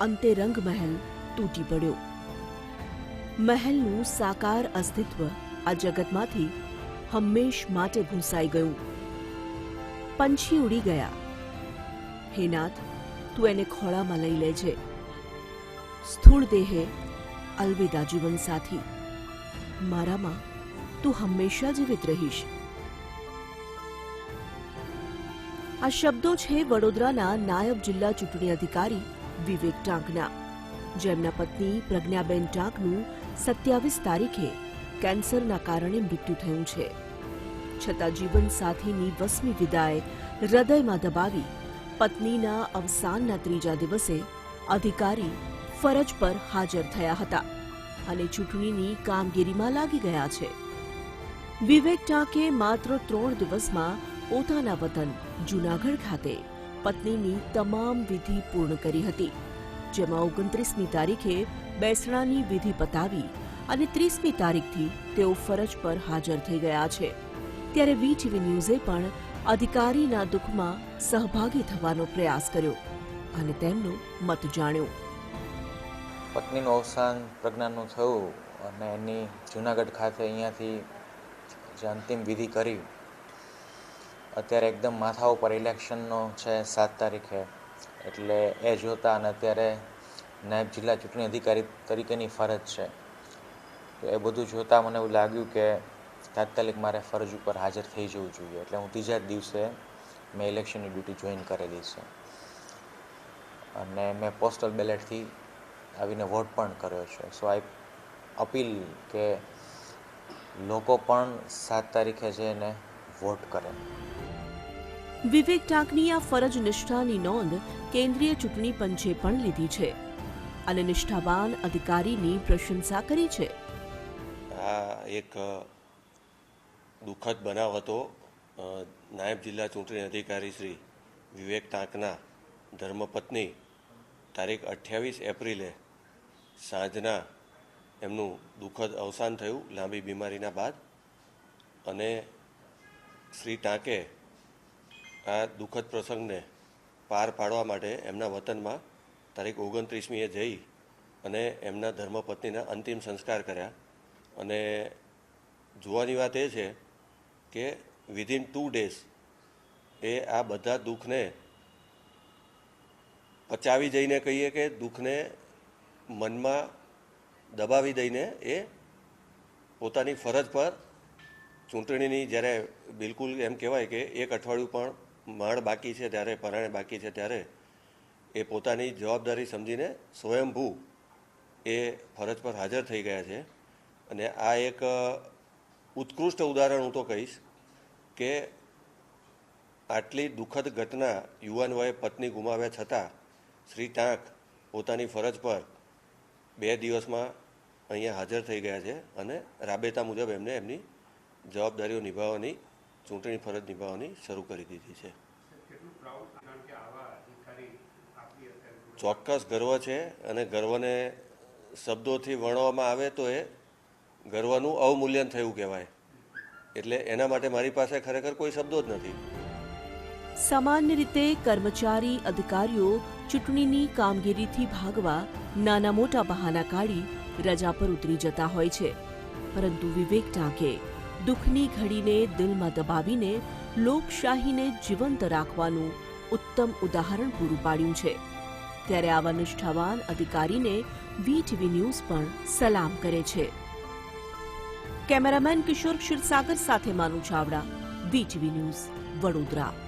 અંતે રંગમહેલ તૂટી પડ્યો. મહેલનું સાકાર અસ્તિત્વ આ જગતમાંથી હંમેશ માટે ભૂંસાઈ ગયું. પંછી ઉડી ગયા. હે નાથ, તું એને ખોળામાં લઈ લેજે. સ્થૂળ દેહે અલવિદા જીવન સાથી. મારામાં તું હંમેશા જીવિત રહીશ. આ શબ્દો છે વડોદરાના નાયબ જિલ્લા ચૂંટણી અધિકારી વિવેક ટાંકના. જેમના પત્ની પ્રજ્ઞાબેન ટાંકનું સત્યાવીસ તારીખે કેન્સરના કારણે મૃત્યુ થયું છે. છતાં જીવન સાથીની વસમી વિદાય હૃદયમાં દબાવી પત્નીના અવસાનના ત્રીજા દિવસે અધિકારી ફરજ પર હાજર થયા હતા અને ચૂંટણીની કામગીરીમાં લાગી ગયા છે. વિવેક ટાંકે માત્ર ત્રણ દિવસમાં પોતાના વતન જૂનાગઢ ખાતે પત્નીની તમામ વિધિ પૂર્ણ કરી હતી. જેમાં ઓગણત્રીસમી તારીખે બેસણાની વિધિ પતાવી અને ત્રીસમી તારીખથી તેઓ ફરજ પર હાજર થઈ ગયા છે. ત્યારે વીટીવી ન્યૂઝે પણ અધિકારીના દુઃખમાં સહભાગી થવાનો પ્રયાસ કર્યો અને તેમનો મત જાણ્યો. પત્નીનું અવસાન પ્રજ્ઞાનું થયું અને એની જુનાગઢ ખાતે અહીંયાથી જે અંતિમ વિધિ કરી અત્યારે એકદમ માથા ઉપર ઇલેક્શનનો છે, સાત તારીખે. એટલે એ જોતા અને અત્યારે નાયબ જિલ્લા ચૂંટણી અધિકારી તરીકેની ફરજ છે. તો એ બધું જોતાં મને એવું લાગ્યું કે તાત્કાલિક મારે ફરજ ઉપર હાજર થઈ જવું જોઈએ. એટલે હું ત્રીજા જ દિવસે મેં ઇલેક્શનની ડ્યુટી જોઈન કરેલી છે. અને મેં પોસ્ટલ બેલેટથી આવીને વોટ પણ કર્યો છે. સો આઈ અપીલ કે લોકો પણ સાત તારીખે જઈને વોટ કરે. વિવેક ટાંકની આ ફરજ નિષ્ઠાની નોંધ કેન્દ્રીય ચૂંટણી પંચે પણ લીધી છે અને નિષ્ઠાવાન અધિકારીની પ્રશંસા કરી છે. આ એક દુઃખદ બનાવ હતો. નાયબ જિલ્લા ચૂંટણી અધિકારી શ્રી વિવેક ટાંકના ધર્મપત્ની તારીખ અઠ્યાવીસ એપ્રિલે સાંજના એમનું દુઃખદ અવસાન થયું લાંબી બીમારીના બાદ. અને શ્રી ટાંકે આ દુઃખદ પ્રસંગને પાર પાડવા માટે એમના વતનમાં તારીખ ઓગણત્રીસમીએ જઈ અને એમના ધર્મપત્નીના અંતિમ સંસ્કાર કર્યા. અને જોવાની વાત એ છે કે વિધિન ટુ ડેઝ એ આ બધા દુઃખને પચાવી જઈને કહીએ કે દુઃખને મનમાં દબાવી દઈને એ પોતાની ફરજ પર ચૂંટણીની જ્યારે બિલકુલ એમ કહેવાય કે એક અઠવાડિયું પણ માણ બાકી છે ત્યારે, પરાણે બાકી છે ત્યારે, એ પોતાની જવાબદારી સમજીને સ્વયંભૂ એ ફરજ પર હાજર થઈ ગયા છે. અને આ એક ઉત્કૃષ્ટ ઉદાહરણ હું તો કહીશ કે આટલી દુઃખદ ઘટના યુવાન વયે પત્ની ગુમાવ્યા છતાં શ્રી ટાંક પોતાની ફરજ પર બે દિવસમાં અહીંયા હાજર થઈ ગયા છે અને રાબેતા મુજબ એમને એમની જવાબદારીઓ નિભાવવાની, ચૂંટણી ફરજ નિભાવવાની શરૂ કરી દીધી છે. ચોક્કસ ગર્વ છે અને ગર્વને શબ્દોથી વર્ણવામાં આવે તો એ ગર્વનું અવમૂલ્યન થયું કહેવાય. એટલે એના માટે મારી પાસે ખરેખર કોઈ શબ્દો જ નથી. સામાન્ય રીતે કર્મચારી, અધિકારીઓ ચૂંટણીની કામગીરીથી ભાગવા નાના મોટા બહાના કાઢી રજા પર ઉતરી જતા હોય છે. પરંતુ વિવેક ટાંકે દુઃખની ઘડીને દિલમાં દબાવીને લોકશાહીને જીવંત રાખવાનું ઉત્તમ ઉદાહરણ પૂરું પાડ્યું છે. ત્યારે આવા નિષ્ઠાવાન અધિકારીને વીટીવી ન્યૂઝ પણ સલામ કરે છે. કેમેરામેન કિશોર ક્ષીરસાગર સાથે માનુ ચાવડા વીટીવી ન્યૂઝ, વડોદરા.